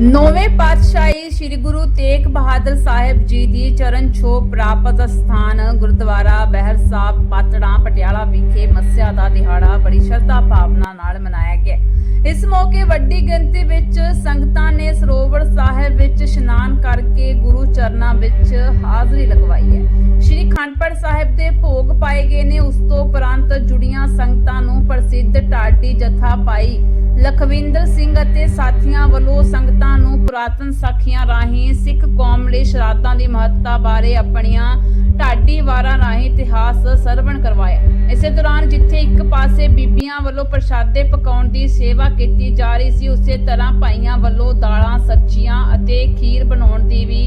ਨੌਵੇਂ ਪਾਤਸ਼ਾਹੀ ਸ੍ਰੀ ਗੁਰੂ ਤੇਗ ਬਹਾਦਰ ਸਾਹਿਬ ਜੀ ਦੀ ਚਰਨ ਛੋਹ ਪ੍ਰਾਪਤ ਸਥਾਨ ਗੁਰਦੁਆਰਾ ਬਹਿਰ ਸਾਹਿਬ, ਪਾਤੜਾਂ ਪਟਿਆਲਾ ਵਿਖੇ ਮੱਸਿਆ ਦਾ ਦਿਹਾੜਾ ਬੜੀ ਸ਼ਰਧਾ ਭਾਵਨਾ ਨਾਲ ਮਨਾਇਆ ਗਿਆ। ਇਸ ਮੌਕੇ ਵੱਡੀ ਗਿਣਤੀ ਵਿੱਚ ਸੰਗਤਾਂ ਨੇ ਸਰੋਵਰ ਸਾਹਿਬ ਵਿੱਚ ਇਸ਼ਨਾਨ ਕਰਕੇ ਗੁਰੂ ਚਰਨਾਂ ਵਿੱਚ ਹਾਜ਼ਰੀ ਲਗਵਾਈ ਹੈ। ਸ਼੍ਰੀ ਖੰਡਪੜ ਸਾਹਿਬ ਦੇ ਭੋਗ ਪਾਏ ਗਏ ਨੇ, ਉਸ ਤੋਂ ਉਪਰੰਤ ਜੁੜੀਆਂ ਸੰਗਤਾਂ ਨੂੰ ਪ੍ਰਸਿੱਧ ਢਾਡੀ ਜਥਾ ਪਾਈ। ਲਖਵਿੰਦਰ ਸਿੰਘ ਅਤੇ ਸਾਥੀਆਂ ਵੱਲੋਂ ਸੰਗਤਾਂ ਨੂੰ ਪੁਰਾਤਨ ਸਾਖੀਆਂ ਰਾਹੀਂ ਸਿੱਖ ਕੌਮ ਲਈ ਸ਼ਰਾਧਾਂ ਦੀ ਮਹੱਤਤਾ ਬਾਰੇ ਆਪਣੀਆਂ ਢਾਡੀ ਵਾਰਾਂ ਰਾਹੀਂ ਇਤਿਹਾਸ ਸਰਵਣ ਕਰਵਾਇਆ। ਇਸੇ ਦੌਰਾਨ ਜਿੱਥੇ ਇੱਕ ਪਾਸੇ ਬੀਬੀਆਂ ਵੱਲੋਂ ਪ੍ਰਸ਼ਾਦੇ ਪਕਾਉਣ ਦੀ ਸੇਵਾ ਕੀਤੀ ਜਾ ਰਹੀ ਸੀ, ਉਸੇ ਤਰ੍ਹਾਂ ਭਾਈਆਂ ਵੱਲੋਂ ਦਾਲਾਂ, ਸਬਜ਼ੀਆਂ ਅਤੇ ਖੀਰ ਬਣਾਉਣ ਦੀ ਵੀ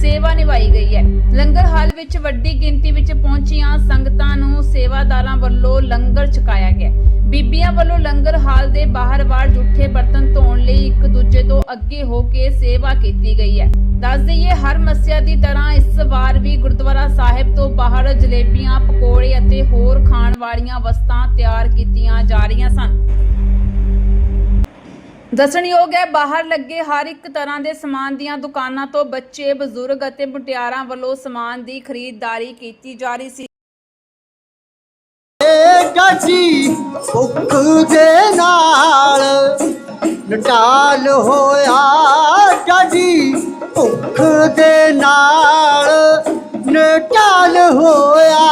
ਸੇਵਾ ਨਿਭਾਈ ਗਈ ਹੈ। ਲੰਗਰ ਹਾਲ ਵਿੱਚ ਵੱਡੀ ਗਿਣਤੀ ਵਿੱਚ ਪਹੁੰਚੀਆਂ ਸੰਗਤਾਂ ਵੱਲੋਂ ਲੰਗਰ ਛਕਾਇਆ ਗਿਆ। ਬੀਬੀਆਂ ਵੱਲੋਂ ਲੰਗਰ ਹਾਲ ਦੇ ਬਾਹਰ-ਬਾਹਰ ਜੁੱਠੇ ਬਰਤਨ ਧੋਣ ਲਈ ਇੱਕ ਦੂਜੇ ਤੋਂ ਅੱਗੇ ਹੋ ਕੇ ਸੇਵਾ ਕੀਤੀ ਗਈ ਹੈ। ਦੱਸ ਦਈਏ, ਹਰ ਮੱਸਿਆ ਦੀ ਤਰ੍ਹਾਂ ਇਸ ਵਾਰ ਵੀ ਗੁਰਦੁਆਰਾ ਸਾਹਿਬ ਤੋਂ ਬਾਹਰ ਜਲੇਬੀਆਂ, ਪਕੌੜੇ ਅਤੇ ਹੋਰ ਖਾਣ ਵਾਲੀਆਂ ਵਸਤਾਂ ਤਿਆਰ ਕੀਤੀਆਂ ਜਾ ਰਹੀਆਂ ਸਨ। ਦੱਸਣਯੋਗ ਹੈ, ਬਾਹਰ ਲੱਗੇ ਹਰ ਇੱਕ ਤਰ੍ਹਾਂ ਦੇ ਸਮਾਨ ਦੀਆਂ ਦੁਕਾਨਾਂ ਤੋਂ ਬੱਚੇ, ਬਜ਼ੁਰਗ ਅਤੇ ਮੁਟਿਆਰਾਂ ਵੱਲੋਂ ਸਮਾਨ ਦੀ ਖਰੀਦਦਾਰੀ ਕੀਤੀ ਜਾ ਰਹੀ ਸੀ। ਗੱਜੀ ਭੁੱਖ ਦੇ ਨਾਲ। ਨਟਾਲ ਹੋਇਆ ਗੱਜੀ ਭੁੱਖ ਦੇ ਨਾਲ। ਨਟਾਲ ਹੋਇਆ।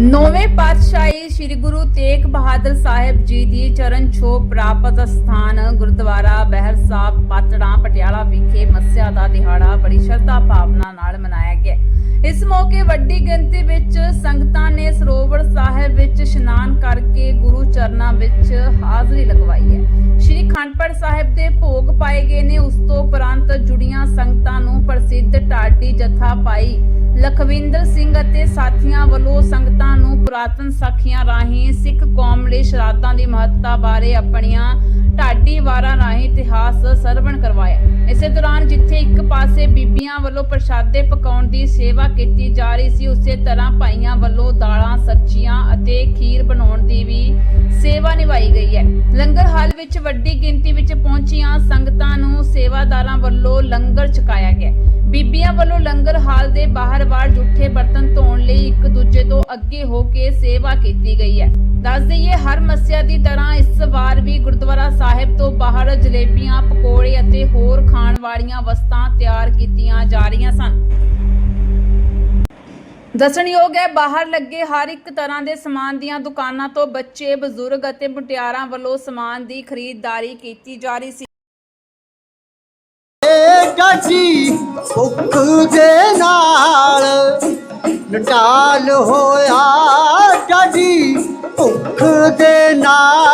ਨੌਵੇਂ ਪਾਤਸ਼ਾਹੀ ਸ੍ਰੀ ਗੁਰੂ ਤੇਗ ਬਹਾਦਰ ਸਾਹਿਬ ਜੀ ਦੀ ਚਰਨ ਛੋਹ ਪ੍ਰਾਪਤ ਗੁਰਦੁਆਰਾ ਬਹਿਰ ਸਾਹਿਬ ਪਾਤੜਾਂ ਪਟਿਆਲਾ ਵਿਖੇ ਮੱਸਿਆ ਦਾ ਦਿਹਾੜਾ ਬੜੀ ਸ਼ਰਧਾ ਭਾਵਨਾ ਨਾਲ ਮਨਾਇਆ ਗਿਆ। ਇਸ ਮੌਕੇ ਵੱਡੀ ਗਿਣਤੀ ਵਿੱਚ ਸੰਗਤਾਂ ਨੇ ਸਰੋਵਰ ਸਾਹਿਬ ਵਿੱਚ ਇਸ਼ਨਾਨ ਕਰਕੇ ਗੁਰੂ ਚਰਨਾਂ ਵਿੱਚ ਹਾਜ਼ਰੀ ਲਗਵਾਈ ਹੈ। ਸ਼੍ਰੀ ਖੰਡਪੜ ਸਾਹਿਬ ਦੇ ਭੋਗ ਪਾਏ ਗਏ ਨੇ। ਉਸ ਤੋਂ ਉਪਰੰਤ ਜੁੜੀਆਂ ਸੰਗਤਾਂ ਨੂੰ ਪ੍ਰਸਿੱਧ ਢਾਡੀ ਜਥਾ ਪਾਈ ਲਖਵਿੰਦਰ ਸਿੰਘ ਅਤੇ ਸਾਥੀਆਂ ਵੱਲੋਂ ਸੰਗਤਾਂ ਨੂੰ ਪੁਰਾਤਨ ਸਾਖੀਆਂ ਰਾਹੀਂ ਸਿੱਖ ਕੌਮ ਲਈ ਦੀ ਮਹੱਤਤਾ ਬਾਰੇ ਆਪਣੀਆਂ ਢਾਡੀ ਵਾਰਾਂ ਰਾਹੀਂ ਇਤਿਹਾਸ ਸਰਵਣ ਕਰਵਾਇਆ। ਇਸੇ ਦੌਰਾਨ ਜਿੱਥੇ ਇੱਕ ਪਾਸੇ ਬੀਬੀਆਂ ਵੱਲੋਂ ਪ੍ਰਸ਼ਾਦੇ ਪਕਾਉਣ ਦੀ ਸੇਵਾ ਕੀਤੀ ਜਾ ਰਹੀ ਸੀ, ਉਸੇ ਤਰ੍ਹਾਂ ਭਾਈਆਂ ਵੱਲੋਂ ਦਾਲਾਂ, ਸਬਜ਼ੀਆਂ ਅਤੇ ਖੀਰ ਬਣਾਉਣ ਦੀ ਵੀ ਸੇਵਾ ਨਿਭਾਈ ਗਈ ਹੈ। ਲੰਗਰ ਹਾਲ ਵਿੱਚ ਵੱਡੀ ਗਿਣਤੀ ਵਿੱਚ ਪਹੁੰਚੀਆਂ ਸੰਗਤਾਂ ਨੂੰ ਸੇਵਾਦਾਰਾਂ ਵੱਲੋਂ ਲੰਗਰ ਛਕਾਇਆ ਗਿਆ। ਬੀਬੀਆਂ ਵੱਲੋਂ ਲੰਗਰ ਹਾਲ ਦੇ ਬਾਹਰ-ਬਾਹਰ ਜੁੱਠੇ ਬਰਤਨ ਧੋਣ ਲਈ ਇੱਕ ਦੂਜੇ ਅੱਗੇ ਹੋ ਕੇ ਸੇਵਾ ਕੀਤੀ ਗਈ ਹੈ। ਦੱਸ ਦਈਏ, ਹਰ ਮੱਸਿਆ ਦੀ ਤਰ੍ਹਾਂ ਇਸ ਵਾਰ ਵੀ ਗੁਰਦੁਆਰਾ ਸਾਹਿਬ ਤੋਂ ਬਾਹਰ ਜਲੇਬੀਆਂ, ਪਕੌੜੇ ਅਤੇ ਹੋਰ ਖਾਣ ਵਾਲੀਆਂ ਵਸਤਾਂ ਤਿਆਰ ਕੀਤੀਆਂ ਜਾ ਰਹੀਆਂ ਸਨ। ਦੱਸਣਯੋਗ ਹੈ, ਬਾਹਰ ਲੱਗੇ ਹਰ ਇੱਕ ਤਰ੍ਹਾਂ ਦੇ ਸਮਾਨ ਦੀਆਂ ਦੁਕਾਨਾਂ ਤੋਂ ਬੱਚੇ, ਬਜ਼ੁਰਗ ਅਤੇ ਮੁਟਿਆਰਾਂ ਵੱਲੋਂ ਸਮਾਨ ਦੀ ਖਰੀਦਦਾਰੀ ਕੀਤੀ ਜਾ ਰਹੀ ਸੀ। ਗੱਜੀ, ਭੁੱਖ ਦੇ ਨਾਲ ਨਟਾਲ ਹੋਇਆ ਗੱਜੀ ਭੁੱਖ ਦੇ ਨਾਲ